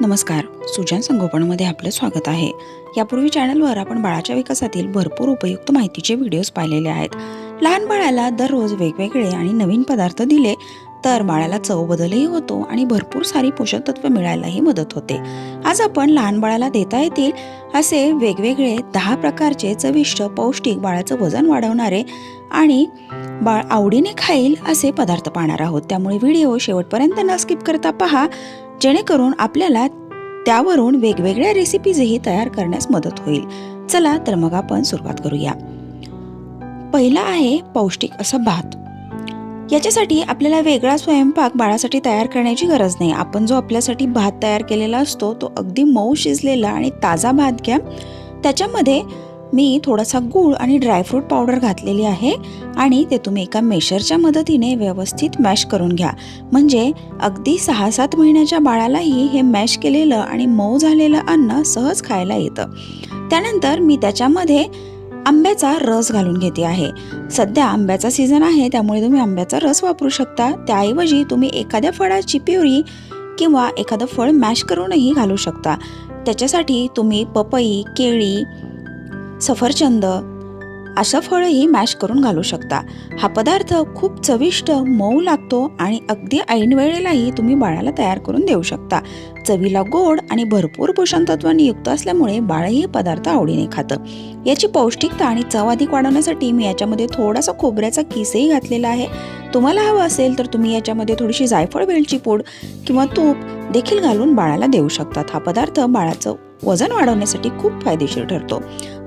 नमस्कार सुजन संगोपनमध्ये आपलं स्वागत आहे. यापूर्वी चॅनलवर आपण बाळाच्या विकासातील भरपूर उपयुक्त माहितीचे व्हिडिओज पाहिलेले आहेत. लहान बाळाला दररोज वेगवेगळे आणि नवीन पदार्थ दिले तर बाळाला चव बदलही होतो आणि भरपूर सारी पोषक तत्व मिळायलाही मदत होते. आज आपण लहान बाळाला देता येतील असे वेगवेगळे दहा प्रकारचे चविष्ट पौष्टिक बाळाचं वजन वाढवणारे आणि बाळ आवडीने खाईल असे पदार्थ पाहणार आहोत. त्यामुळे व्हिडिओ शेवटपर्यंत न स्किप करता पहा. जेणेकरून आपल्याला त्यावरून वेगवेगळ्या रेसिपीजही तयार करण्यास मदत होईल. चला तर मग आपण सुरुवात करूया. पहिला आहे पौष्टिक असा भात. याच्यासाठी आपल्याला वेगळा स्वयंपाक बाळासाठी तयार करण्याची गरज नाही. आपण जो आपल्यासाठी भात तयार केलेला असतो तो अगदी मऊ शिजलेला आणि ताजा भात घ्या. त्याच्यामध्ये मी थोडासा गूळ आणि ड्रायफ्रूट पावडर घातलेली आहे आणि ते तुम्ही एका मेशरच्या मदतीने व्यवस्थित मॅश करून घ्या. म्हणजे अगदी सहा सात महिन्याच्या बाळालाही हे मॅश केलेलं आणि मऊ झालेलं अन्न सहज खायला येतं. त्यानंतर मी त्याच्यामध्ये आंब्याचा रस घालून घेते आहे. सध्या आंब्याचा सीझन आहे त्यामुळे तुम्ही आंब्याचा रस वापरू शकता. त्याऐवजी तुम्ही एखाद्या फळाची प्युरी किंवा एखादं फळ मॅश करूनही घालू शकता. त्याच्यासाठी तुम्ही पपई केळी सफरचंद. अशा फळंही मॅश करून घालू शकता. हा पदार्थ खूप चविष्ट मऊ लागतो आणि अगदी ऐनवेळेलाही तुम्ही बाळाला तयार करून देऊ शकता. चवीला गोड आणि भरपूर पोषण तत्वांनी युक्त असल्यामुळे बाळही हे पदार्थ आवडीने खातं. याची पौष्टिकता आणि चव अधिक वाढवण्यासाठी मी याच्यामध्ये थोडासा खोबऱ्याचा किसही घातलेला आहे. तुम्हाला हवं असेल तर तुम्ही याच्यामध्ये थोडीशी जायफळ वेलची पूड किंवा तूप देखील घालून बाळाला देऊ शकतात. हा पदार्थ बाळाचं वजन वाढवण्यासाठी खूप फायदेशीर ठरतो.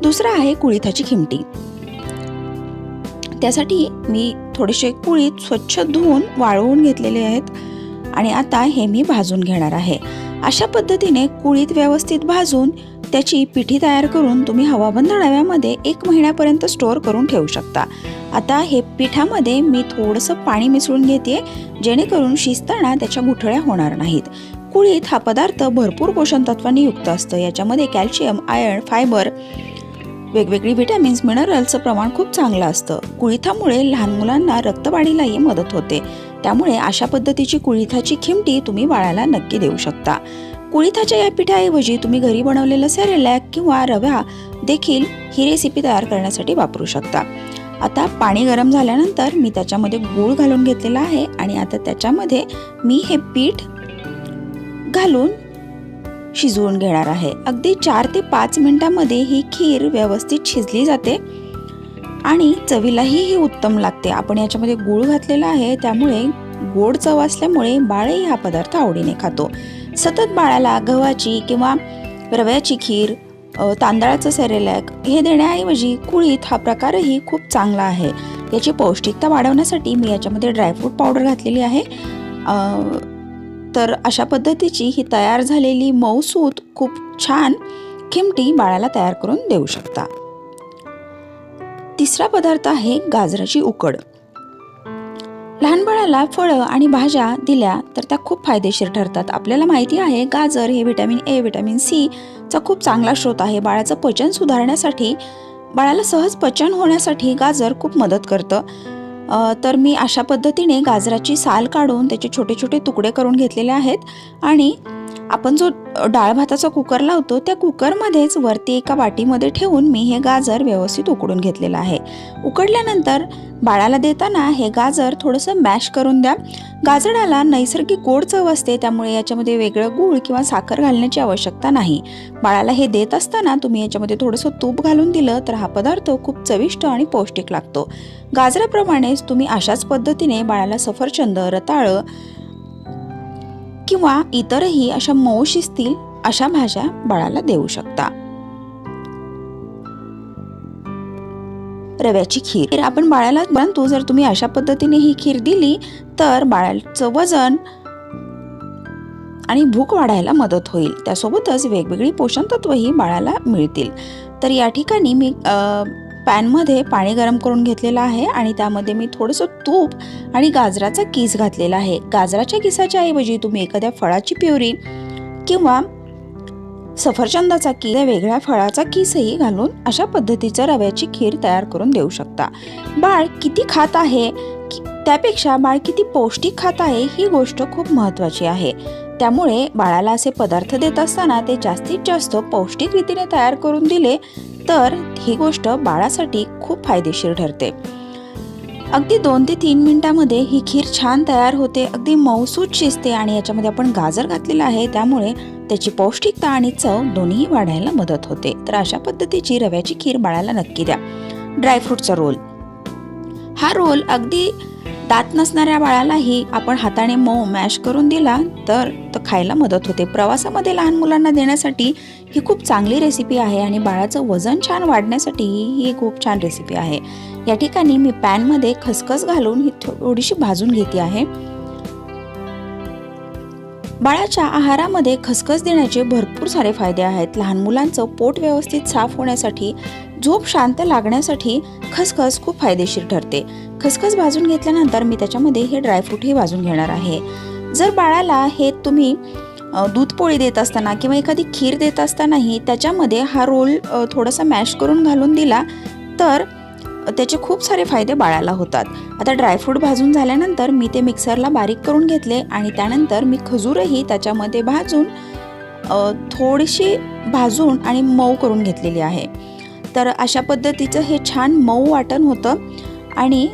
दुसरा आहे कुळिथाची खिमटी. त्यासाठी मी थोडेसे कुळीत स्वच्छ धुवून वाळवून घेतलेले आहेत आणि आता हे मी भाजून घेणार आहे. अशा पद्धतीने कुळीत व्यवस्थित भाजून त्याची पिठी तयार करून तुम्ही हवाबंद डव्यामध्ये एक महिन्यापर्यंत स्टोअर करून ठेवू शकता. आता हे पिठामध्ये मी थोडंसं पाणी मिसळून घेते जेणेकरून शिजताना त्याच्या गुठळ्या होणार नाहीत. कुळीत हा पदार्थ भरपूर पोषण तत्वांनी युक्त असतं. याच्यामध्ये कॅल्शियम आयर्न फायबर वेगवेगळी व्हिटॅमिन्स मिनरल्सचं प्रमाण खूप चांगलं असतं. कुळिथामुळे लहान मुलांना रक्तवाढीलाही मदत होते. त्यामुळे अशा पद्धतीची कुळिथाची खिमटी तुम्ही बाळाला नक्की देऊ शकता. कुळिथाच्या या पिठाऐवजी तुम्ही घरी बनवलेलं सेरेलॅक किंवा रव्या देखील ही रेसिपी तयार करण्यासाठी वापरू शकता. आता पाणी गरम झाल्यानंतर मी त्याच्यामध्ये गूळ घालून घेतलेला आहे आणि आता त्याच्यामध्ये मी हे पीठ घालून शिजवून घेणार आहे. अगदी चार ते पाच मिनटामध्ये ही खीर व्यवस्थित शिजली जाते आणि चवीलाही ही उत्तम लागते. आपण याच्यामध्ये गूळ घातलेला आहे त्यामुळे गोड चव असल्यामुळे बाळही हा पदार्थ आवडीने खातो. सतत बाळाला गव्हाची किंवा रव्याची खीर तांदळाचं सेरेलॅक हे देण्याऐवजी कुळीत हा प्रकारही खूप चांगला आहे. याची पौष्टिकता वाढवण्यासाठी मी याच्यामध्ये ड्रायफ्रूट पावडर घातलेली आहे. तर अशा पद्धतीची ही तयार झालेली मऊसूत खूप छान खिमटी बाळाला तयार करून देऊ शकता. तिसरा पदार्थ आहे गाजराची उकड. लहान बाळाला फळं आणि भाज्या दिल्या तर त्या खूप फायदेशीर ठरतात. आपल्याला माहिती आहे गाजर हे व्हिटॅमिन ए विटॅमिन सी चा खूप चांगला स्रोत आहे. बाळाचं पचन सुधारण्यासाठी बाळाला सहज पचन होण्यासाठी गाजर खूप मदत करतं. तर मी अशा पद्धतीने गाजराची साल काढून त्याचे छोटे छोटे तुकडे करून घेतलेले आहेत आणि आपण जो डाळ भाताचा कुकर लावतो त्या कुकरमध्येच वरती एका वाटीमध्ये ठेवून मी हे गाजर व्यवस्थित उकडून घेतलेलं आहे. उकडल्यानंतर बाळाला देताना हे गाजर थोडंसं मॅश करून द्या. गाजराला नैसर्गिक गोड चव असते त्यामुळे याच्यामध्ये वेगळं गूळ किंवा साखर घालण्याची आवश्यकता नाही. बाळाला हे देत असताना तुम्ही याच्यामध्ये थोडंसं तूप घालून दिलं तर हा पदार्थ खूप चविष्ट आणि पौष्टिक लागतो. गाजराप्रमाणेच तुम्ही अशाच पद्धतीने बाळाला सफरचंद रताळं किंवा इतरही अशा मऊ शिजतील अशा भाज्या बाळाला देऊ शकता. रव्याची खीर. तर आपण बाळाला परंतु जर तुम्ही अशा पद्धतीने ही खीर दिली तर बाळाचं वजन आणि भूक वाढायला मदत होईल. त्यासोबतच वेगवेगळी पोषण तत्वही बाळाला मिळतील. तर या ठिकाणी मी पॅनमध्ये पाणी गरम करून घेतलेलं आहे आणि त्यामध्ये मी थोडंसं तूप आणि गाजराचा किस घातलेला आहे. गाजराच्या किसाच्या ऐवजी तुम्ही एखाद्या फळाची प्युरी किंवा सफरचंदाचा किस वेगळ्या फळाचा किसही घालून अशा पद्धतीचं रव्याची खीर तयार करून देऊ शकता. बाळ किती खात आहे? त्यापेक्षा बाळ किती पौष्टिक खात आहे ही गोष्ट खूप महत्त्वाची आहे. त्यामुळे बाळाला असे पदार्थ देत असताना ते जास्तीत जास्त पौष्टिक रीतीने तयार करून दिले तर ही गोष्ट बाळासाठी खूप फायदेशीर ठरते. अगदी दोन ते तीन मिनिटामध्ये ही खीर छान तयार होते अगदी मऊसूत शिजते आणि याच्यामध्ये आपण गाजर घातलेलं आहे त्यामुळे त्याची पौष्टिकता आणि चव दोन्ही वाढायला मदत होते. तर अशा पद्धतीची रव्याची खीर बाळाला नक्की द्या. ड्रायफ्रूटचा रोल. हा रोल अगदी दात नसणाऱ्या बाळालाही आपण हाताने मऊ मॅश करून दिला तर तो खायला मदत होते. प्रवासामध्ये लहान मुलांना देण्यासाठी ही खूप चांगली रेसिपी आहे आणि बाळाचं वजन छान वाढण्यासाठी ही खूप छान रेसिपी आहे. या ठिकाणी मी पॅनमध्ये खसखस घालून ही थोडीशी भाजून घेते आहे. बाळाच्या आहारामध्ये खसखस देण्याचे भरपूर सारे फायदे आहेत. लहान मुलांचं पोट व्यवस्थित साफ होण्यासाठी झोप शांत लागण्यासाठी खसखस खूप फायदेशीर ठरते. खसखस भाजून घेतल्यानंतर मी त्याच्यामध्ये हे ड्रायफ्रूटही भाजून घेणार आहे. जर बाळाला हे तुम्ही दूध पोळी देत असताना किंवा एखादी खीर देत असतानाही त्याच्यामध्ये हा रोल थोडासा मॅश करून घालून दिला तर त्याचे खूप सारे फायदे बाळाला होतात. आता ड्रायफ्रूट भाजून झाल्यानंतर मी ते मिक्सरला बारीक करून घेतले आणि त्यानंतर मी खजूरही त्याच्यामध्ये भाजून थोडीशी भाजून आणि मऊ करून घेतलेली आहे. तर अशा पद्धतीचं हे छान मऊ वाटण होतं. आणि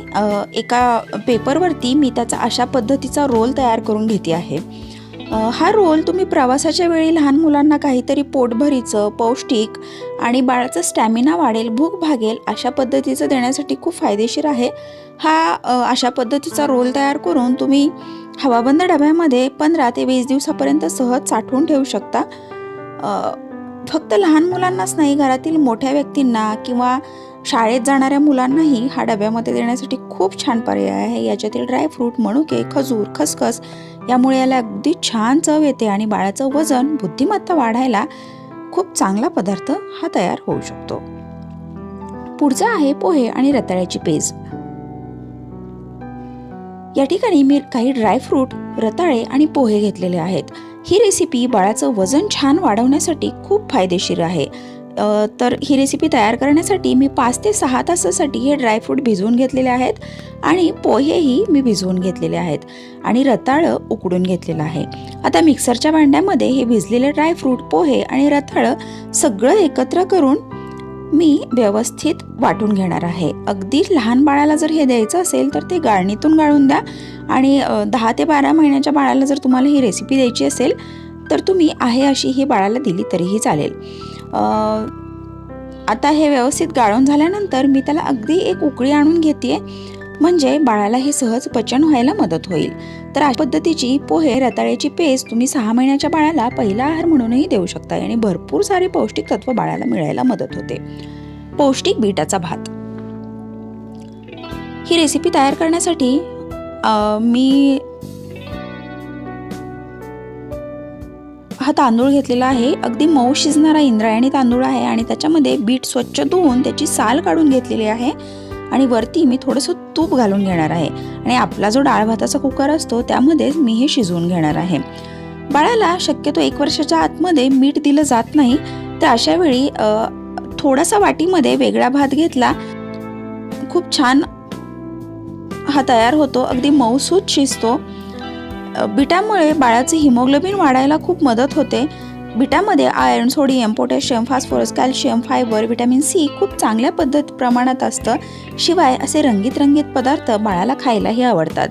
एका पेपरवरती मी त्याचा अशा पद्धतीचा रोल तयार करून घेते आहे. हा रोल तुम्ही प्रवासाच्या वेळी लहान मुलांना काहीतरी पोटभरीचं पौष्टिक आणि बाळाचा स्टॅमिना वाढेल भूक भागेल अशा पद्धतीचं देण्यासाठी खूप फायदेशीर आहे. हा अशा पद्धतीचा रोल तयार करून तुम्ही हवाबंद डब्यामध्ये पंधरा ते वीस दिवसापर्यंत सहज साठवून ठेवू शकता. फक्त लहान मुलांनाच नाही घरातील मोठ्या व्यक्तींना किंवा शाळेत जाणाऱ्या मुलांनाही हा डब्यामध्ये देण्यासाठी खूप छान पर्याय आहे. याच्यातील ड्रायफ्रूट मनुके खजूर खसखस यामुळे याला अगदी छान चव येते आणि बाळाचं वजन बुद्धिमत्ता वाढायला खूप चांगला पदार्थ हा तयार होऊ शकतो. पुढचा आहे पोहे आणि रताळ्याची पेज. या ठिकाणी मी काही ड्रायफ्रूट रताळे आणि पोहे घेतलेले आहेत. ही रेसिपी बाळाचं वजन छान वाढवण्यासाठी खूप फायदेशीर आहे. तर ही रेसिपी तयार करण्यासाठी मी पाच ते सहा तासासाठी हे ड्रायफ्रूट भिजवून घेतलेले आहेत आणि पोहेही मी भिजवून घेतलेले आहेत आणि रताळं उकडून घेतलेलं आहे. आता मिक्सरच्या भांड्यामध्ये हे भिजलेले ड्रायफ्रूट पोहे आणि रताळं सगळं एकत्र करून मी व्यवस्थित वाटून घेणार आहे. अगदी लहान बाळाला जर हे द्यायचं असेल तर ते गाळणीतून गाळून द्या. आणि दहा ते बारा महिन्याच्या बाळाला जर तुम्हाला ही रेसिपी द्यायची असेल तर तुम्ही आहे अशी ही बाळाला दिली तरीही चालेल. आता हे व्यवस्थित गाळून झाल्यानंतर मी त्याला अगदी एक उकळी आणून घेते म्हणजे बाळाला हे सहज पचन व्हायला मदत होईल. तर अशा पद्धतीची पोहे रताळ्याची पेस्ट तुम्ही सहा महिन्याच्या बाळाला पहिला आहार म्हणूनही देऊ शकता आणि भरपूर सारे पौष्टिक तत्व बाळाला मिळायला मदत होते. पौष्टिक बीटाचा भात. ही रेसिपी तयार करण्यासाठी मी हा तांदूळ घेतलेला आहे. अगदी मऊ शिजणारा इंद्रायणी तांदूळ आहे आणि त्याच्यामध्ये बीट स्वच्छ धुवून त्याची साल काढून घेतलेली आहे. आणि वरती मी थोडंसं तूप घालून घेणार आहे. आणि आपला जो डाळ भाताचा कुकर असतो त्यामध्येच मी हे शिजवून घेणार आहे. बाळाला शक्यतो एक वर्षाच्या आतमध्ये मीठ दिलं जात नाही तर अशा वेळी थोडासा वाटीमध्ये वेगळा भात घेतला. खूप छान हा तयार होतो अगदी मऊसूत शिजतो. बिटामुळे बाळाचे हिमोग्लोबिन वाढायला खूप मदत होते. बिटामध्ये iron sodium potassium phosphorus calcium fibre vitamin C खूप चांगल्या पद्धत प्रमाणात असतं. शिवाय असे रंगीत रंगीत पदार्थ बाळाला खायलाही आवडतात.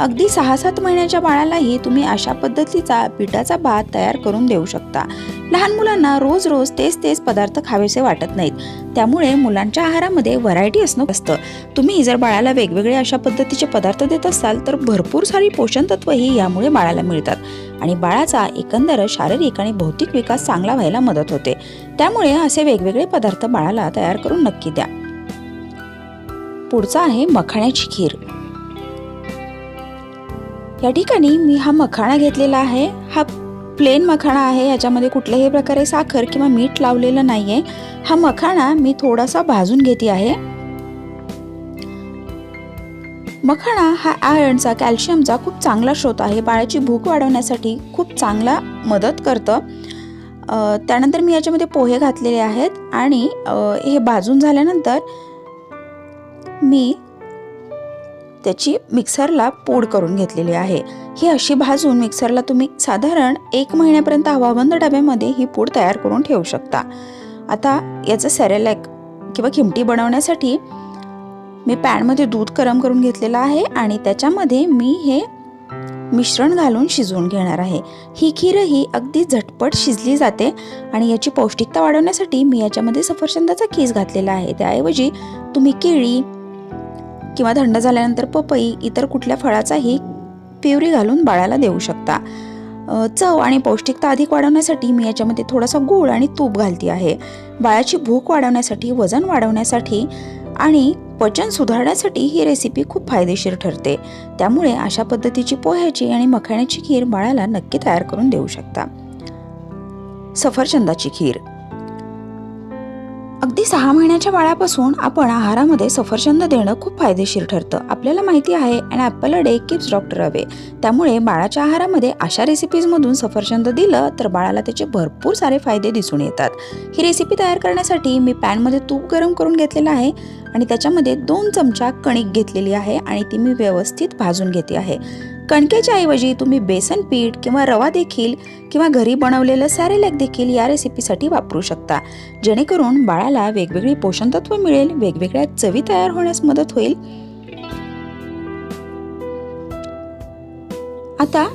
अगदी सहा सात महिन्याच्या बाळालाही तुम्ही अशा पद्धतीचा पिठाचा भात तयार करून देऊ शकता. लहान मुलांना रोज रोज तेच तेच पदार्थ खावेसे वाटत नाहीत. त्यामुळे मुलांच्या आहारामध्ये व्हरायटी असणं असतं. तुम्ही जर बाळाला वेगवेगळे अशा पद्धतीचे पदार्थ देत असाल तर भरपूर सारी पोषण तत्वही यामुळे बाळाला मिळतात. आणि बाळाचा एकंदर शारीरिक आणि भौतिक विकास चांगला व्हायला मदत होते. त्यामुळे असे वेगवेगळे पदार्थ बाळाला तयार करून नक्की द्या. पुढचा आहे मखाण्याची खीर. या ठिकाणी मी हा मखाणा घेतलेला आहे. हा प्लेन मखाणा आहे. याच्यामध्ये कुठल्याही प्रकारे साखर किंवा मीठ लावलेलं नाहीये. हा मखाणा मी थोडासा भाजून घेते आहे. मखाणा हा आयर्नचा कॅल्शियमचा खूप चांगला स्रोत आहे. बाळाची भूक वाढवण्यासाठी खूप चांगला मदत करतं. त्यानंतर मी याच्यामध्ये पोहे घातलेले आहेत आणि हे भाजून झाल्यानंतर मी त्याची मिक्सरला पोड करून घेतलेली आहे. ही अशी भाजून मिक्सरला तुम्ही साधारण एक महिन्यापर्यंत हवाबंद डब्यामध्ये ही पूड तयार करून ठेवू शकता. आता याचं सॅरेलॅक किंवा खिमटी बनवण्यासाठी मी पॅनमध्ये दूध गरम करून घेतलेलं आहे आणि त्याच्यामध्ये मी हे मिश्रण घालून शिजवून घेणार आहे. ही खीरही अगदी झटपट शिजली जाते आणि याची पौष्टिकता वाढवण्यासाठी मी याच्यामध्ये सफरचंदाचा खीस घातलेला आहे. त्याऐवजी तुम्ही केळी किंवा थंड झाल्यानंतर पपई इतर कुठल्या फळाचाही प्युरी घालून बाळाला देऊ शकता. चव आणि पौष्टिकता अधिक वाढवण्यासाठी मी याच्यामध्ये थोडासा गूळ आणि तूप घालते आहे. बाळाची भूक वाढवण्यासाठी वजन वाढवण्यासाठी आणि पचन सुधारण्यासाठी ही रेसिपी खूप फायदेशीर ठरते. त्यामुळे अशा पद्धतीची पोह्याची आणि मखाण्याची खीर बाळाला नक्की तयार करून देऊ शकता. सफरचंदाची खीर. अगदी सहा महिन्याच्या बाळापासून आपण आहारामध्ये सफरचंद देणं खूप फायदेशीर ठरतं. आपल्याला माहिती आहे and apple a day keeps doctor away त्यामुळे बाळाच्या आहारामध्ये अशा रेसिपीजमधून सफरचंद दिलं तर बाळाला त्याचे भरपूर सारे फायदे दिसून येतात. ही रेसिपी तयार करण्यासाठी मी पॅनमध्ये तूप गरम करून घेतलेलं आहे आणि त्याच्यामध्ये दोन चमचा कणिक घेतलेली आहे आणि ती मी व्यवस्थित भाजून घेते आहे. कणकेच्या ऐवजी तुम्ही बेसन पीठ किंवा रवा देखील किंवा घरी बनवलेलं सॅरेलॅक देखील या रेसिपीसाठी वापरू शकता. जेणेकरून बाळाला वेगवेगळी पोषणतत्व मिळेल वेगवेगळ्या चवी तयार होण्यास मदत होईल. आता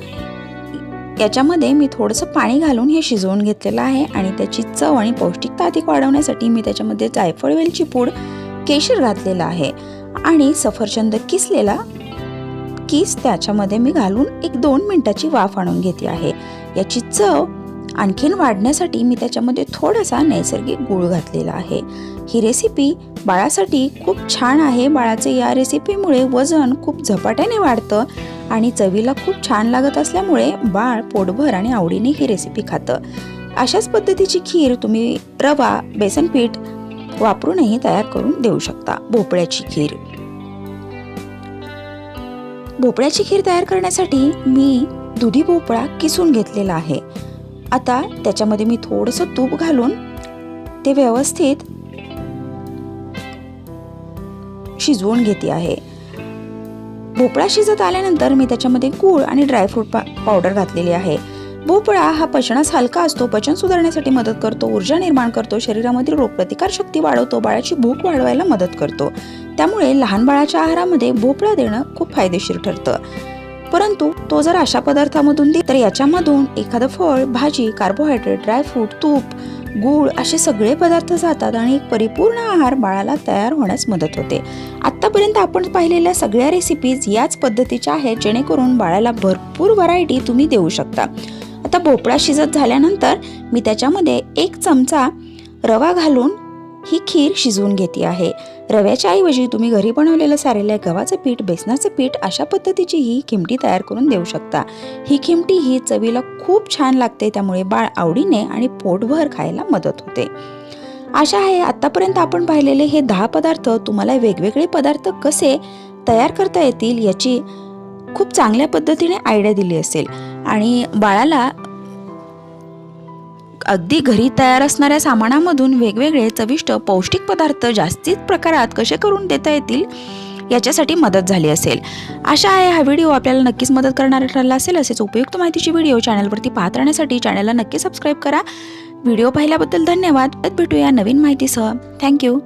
याच्यामध्ये मी थोडंसं पाणी घालून हे शिजवून घेतलेलं आहे आणि त्याची चव आणि पौष्टिकता अधिक वाढवण्यासाठी मी त्याच्यामध्ये जायफळ वेलची पूड केशर घातलेला आहे आणि सफरचंद किसलेला नक्कीच त्याच्यामध्ये मी घालून एक दोन मिनटाची वाफ आणून घेते आहे. याची चव आणखीन वाढण्यासाठी मी त्याच्यामध्ये थोडासा नैसर्गिक गूळ घातलेला आहे. ही रेसिपी बाळासाठी खूप छान आहे. बाळाचे या रेसिपीमुळे वजन खूप झपाट्याने वाढतं आणि चवीला खूप छान लागत असल्यामुळे बाळ पोटभर आणि आवडीने ही रेसिपी खातं. अशाच पद्धतीची खीर तुम्ही रवा बेसन पीठ वापरूनही तयार करून देऊ शकता. भोपळ्याची खीर. भोपळ्याची खीर तयार करण्यासाठी मी दुधी भोपळा किसून घेतलेला आहे. आता त्याच्यामध्ये मी थोडंसं तूप घालून ते व्यवस्थित शिजवून घेते आहे. भोपळा शिजत आल्यानंतर मी त्याच्यामध्ये गूळ आणि ड्रायफ्रूट पा पावडर घातलेली आहे. भोपळा हा पचनास हलका असतो. पचन सुधारण्यासाठी मदत करतो ऊर्जा निर्माण करतो शरीरामधील रोगप्रतिकार शक्ती वाढवतो बाळाची भूक वाढवायला मदत करतो. त्यामुळे लहान बाळाच्या आहारामध्ये भोपळा देणं खूप फायदेशीर ठरतं. परंतु तो जर अशा पदार्थामधून दे तर याच्यामधून एखादं फळ भाजी कार्बोहायड्रेट ड्रायफ्रूट तूप गूळ असे सगळे पदार्थ जातात आणि एक परिपूर्ण आहार बाळाला तयार होण्यास मदत होते. आत्तापर्यंत आपण पाहिलेल्या सगळ्या रेसिपीज याच पद्धतीच्या आहेत जेणेकरून बाळाला भरपूर व्हरायटी तुम्ही देऊ शकता. आता भोपळा शिजत झाल्यानंतर मी त्याच्यामध्ये एक चमचा रवा घालून ही खीर शिजवून घेते आहे. रव्याच्या ऐवजी तुम्ही घरी बनवलेलं सारेल्या गव्हाचं पीठ बेसनाचं पीठ अशा पद्धतीची ही खिमटी तयार करून देऊ शकता. ही खिमटी ही चवीला खूप छान लागते त्यामुळे बाळ आवडीने आणि पोटभर खायला मदत होते. आशा आहे आत्तापर्यंत आपण पाहिलेले हे दहा पदार्थ तुम्हाला वेगवेगळे पदार्थ कसे तयार करता येतील याची खूप चांगल्या पद्धतीने आयडिया दिली असेल. आणि बाळाला अगदी घरी तयार असणाऱ्या सामानामधून वेगवेगळे चविष्ट पौष्टिक पदार्थ जास्तीत प्रकारात कसे करून देता येतील याच्यासाठी मदत झाली असेल. आशा आहे हा व्हिडिओ आपल्याला नक्कीच मदत करणारा ठरला असेल. असेच उपयुक्त माहितीची व्हिडिओ चॅनलवरती पाहत राहण्यासाठी चॅनलला नक्की सबस्क्राईब करा. व्हिडिओ पाहिल्याबद्दल धन्यवाद. परत भेटूया नवीन माहितीसह. थँक्यू